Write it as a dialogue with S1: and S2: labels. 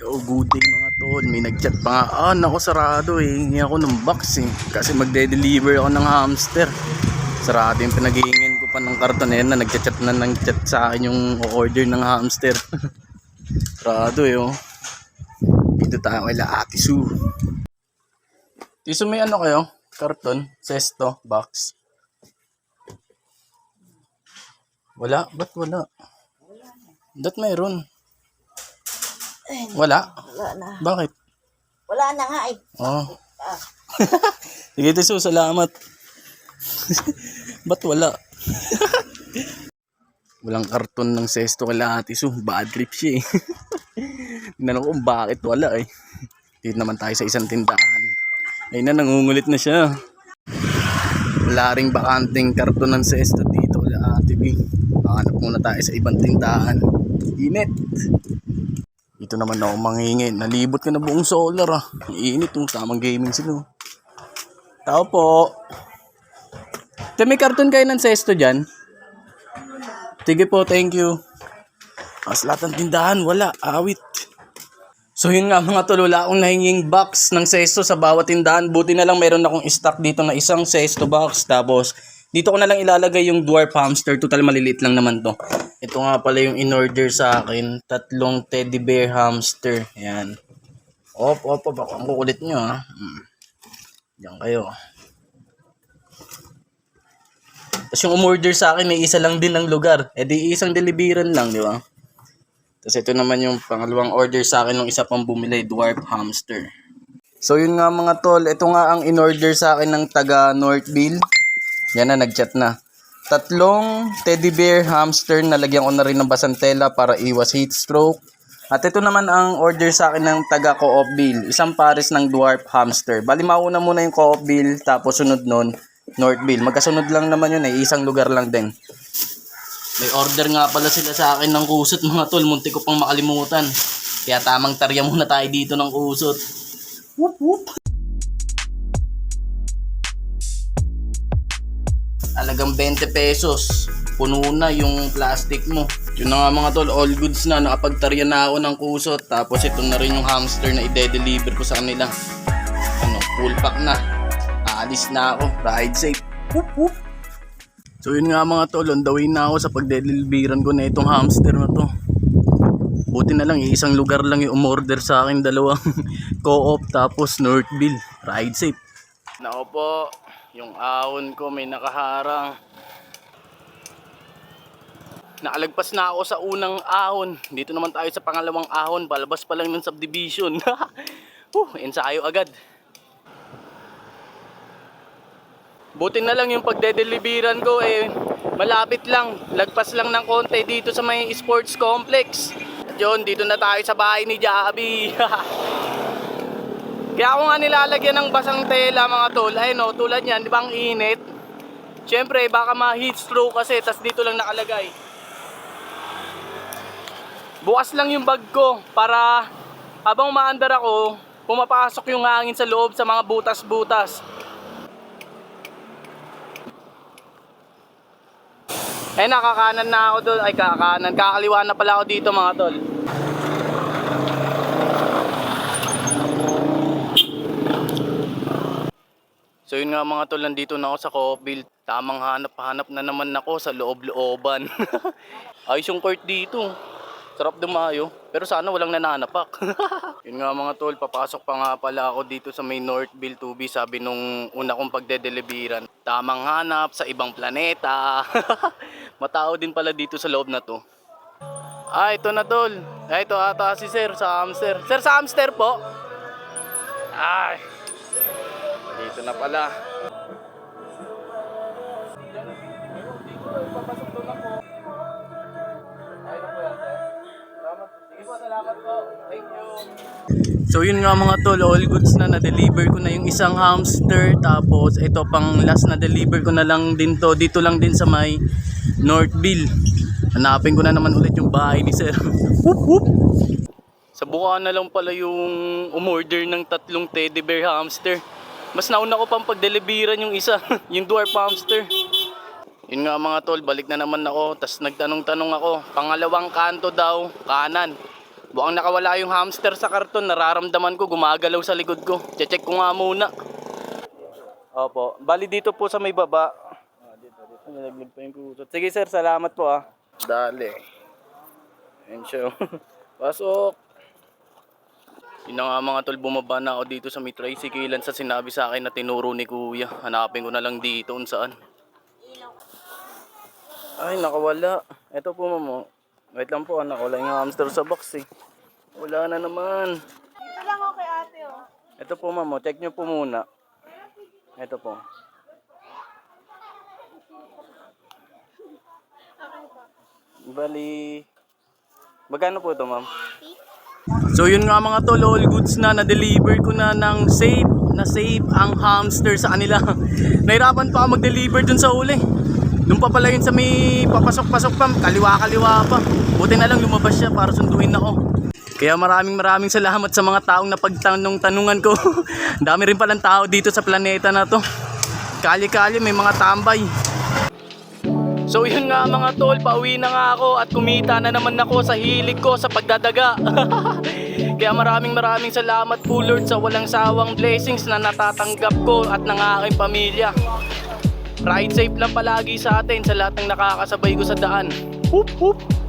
S1: Yo, good day mga tol. May nagchat pa nga. Ah, nako sarado eh. Hingi ako ng box eh. Kasi magde-deliver ako ng hamster. Sarado yung pinaghihingan ko pa ng karton eh na nagchat na nang chat sa akin yung order ng hamster. sarado eh oh. Dito tayo kay Ate Sue. Tiso may ano kayo? Karton? Sesto? Box? Wala? Ba't wala? Ba't mayroon? Wala?
S2: Wala na.
S1: Bakit?
S2: Wala na nga eh.
S1: Oh. Sige, Tiso, salamat. Ba't wala? Walang karton ng sesto kala Su. Bad trip siya eh. Tinanong ko bakit wala eh. Dito naman tayo sa isang tindahan. Ayun na, nangungulit na siya. Wala ring bakanting karton ng sesto dito kala Ate B. Hanap muna tayo sa ibang tindahan. Init. Dito naman ako manghingi. Nalibot ka na buong solar ah. Ang Init yung tamang gaming sila. oh. Tao po. May karton kayo ng sesto dyan? Sige po, thank you. Mas lahat ng tindahan, wala. Awit. So yun nga mga tol, wala akong nahinging box ng sesto sa bawat tindahan. Buti na lang meron akong stock dito na isang sesto box. Tapos dito ko na lang ilalagay yung dwarf hamster. Total maliliit lang naman to. Ito nga pala yung in-order sa akin. Tatlong teddy bear hamster. Ayan. Op, op, op. Ako ang kukulit nyo ha. Hmm. Diyan kayo. Tapos yung umorder sa akin, may isa lang din ng lugar. E di isang deliveran lang, di ba? Tapos ito naman yung pangalawang order sa akin ng isa pang bumili, dwarf hamster. So yun nga mga tol, ito nga ang in-order sa akin ng taga Northville. Yan na, nagchat na. Tatlong teddy bear hamster na lagyan ko na rin ng basantela para iwas heat stroke. At ito naman ang order sa akin ng taga Co-op Bill. Isang pares ng dwarf hamster. Bali mauna muna yung Co-op Bill, tapos sunod nun, Northville. Magkasunod lang naman yun eh, isang lugar lang din. May order nga pala sila sa akin ng kusot mga tol. Munti ko pang makalimutan. Kaya tamang tarya muna tayo dito ng kusot. Whoop whoop. Talagang 20 pesos. Puno na yung plastic mo. Yun na nga mga tol, all goods na. Nakapagtarya na ako ng kusot. Tapos ito na rin yung hamster na ide-deliver ko sa kanila. Ano, full pack na. Aalis na ako. Ride safe. Whoop whoop. So yun nga mga tol, on the way na ako sa pagdedeliveran ko na itong hamster na to. Buti na lang, isang lugar lang yung umorder sa akin, dalawang co-op tapos Northville. Ride safe. Nako po, yung ahon ko may nakaharang. Nakalagpas na ako sa unang ahon. Dito naman tayo sa pangalawang ahon, palabas pa lang ng subdivision. uh, ensayo agad. Buti na lang yung pagdedeliveran ko eh malapit lang. Lagpas lang ng konti dito sa may sports complex. At yun, dito na tayo sa bahay ni Javi. Kaya ako nga nilalagyan ng basang tela mga tol. Ay no, tulad yan, di ba ang init? Siyempre, baka ma-heat stroke kasi, tas dito lang nakalagay. Bukas lang yung bag ko para habang umaandar ako, pumapasok yung hangin sa loob sa mga butas-butas. Eh nakakanan na ako doon. Ay kakanan. Kakaliwa na pala ako dito mga tol. So nga mga tol, nandito na ako sa Coopville. Tamang hanap-hanap na naman ako sa loob-looban. Ayos yung court dito. Sarap dumayo. Pero sana walang nananapak. yun nga mga tol, papasok pa nga pala ako dito sa may Northville 2B. Sabi nung una kong pagdedeliveran. Tamang hanap sa ibang planeta. Matao din pala dito sa loob na to. Ah, ito na tol. Ah, ito ata si Sir sa Amster. Sir sa Amster po. Ay. Dito na pala. So yun nga mga tol, all goods na na-deliver ko na yung isang hamster tapos ito pang last na deliver ko na lang din to dito lang din sa may Northville. Hanapin ko na naman ulit yung bahay ni Sir. whoop whoop. Sa buka na lang pala yung umorder ng tatlong teddy bear hamster. Mas nauna ko pang pagdeliveran yung isa, yung dwarf hamster. Yun nga mga tol, balik na naman ako. Tapos nagtanong-tanong ako, pangalawang kanto daw, kanan. Buang nakawala yung hamster sa karton, nararamdaman ko, gumagalaw sa likod ko. Check ko nga muna. Opo, bali dito po sa may baba. Ah, dito, dito. Nalaglag pa yung puso. Sige sir, salamat po ah. Dali. Ayun siya. oh. Pasok. Yun na nga mga tol, bumaba na ako dito sa may tricycle sa sinabi sa akin na tinuro ni kuya. Hanapin ko na lang dito kung saan. Ay, nakawala. Ito po, mamo. Wait lang po, nakawala yung hamster sa box eh. Wala na naman.
S3: Dito lang ako kay ate, oh.
S1: Ito po, mamo. Check nyo po muna. Ito po. Bali, magkano po ito, ma'am? So yun nga mga tol, all goods na na-deliver ko na ng safe, na safe ang hamster sa kanila. Nahirapan pa ako mag-deliver dun sa uli. Doon pa pala yun sa may papasok-pasok pa, kaliwa-kaliwa pa. Buti na lang lumabas siya para sunduin ako. Kaya maraming maraming salamat sa mga taong napagtanong-tanungan ko. Dami rin palang tao dito sa planeta na to. Kali-kali may mga tambay. So yun nga mga tol, pauwi na nga ako at kumita na naman ako sa hilig ko sa pagdadaga. Kaya maraming maraming salamat po Lord sa walang sawang blessings na natatanggap ko at ng aking pamilya. Ride safe lang palagi sa atin sa lahat ng nakakasabay ko sa daan. Hup hup!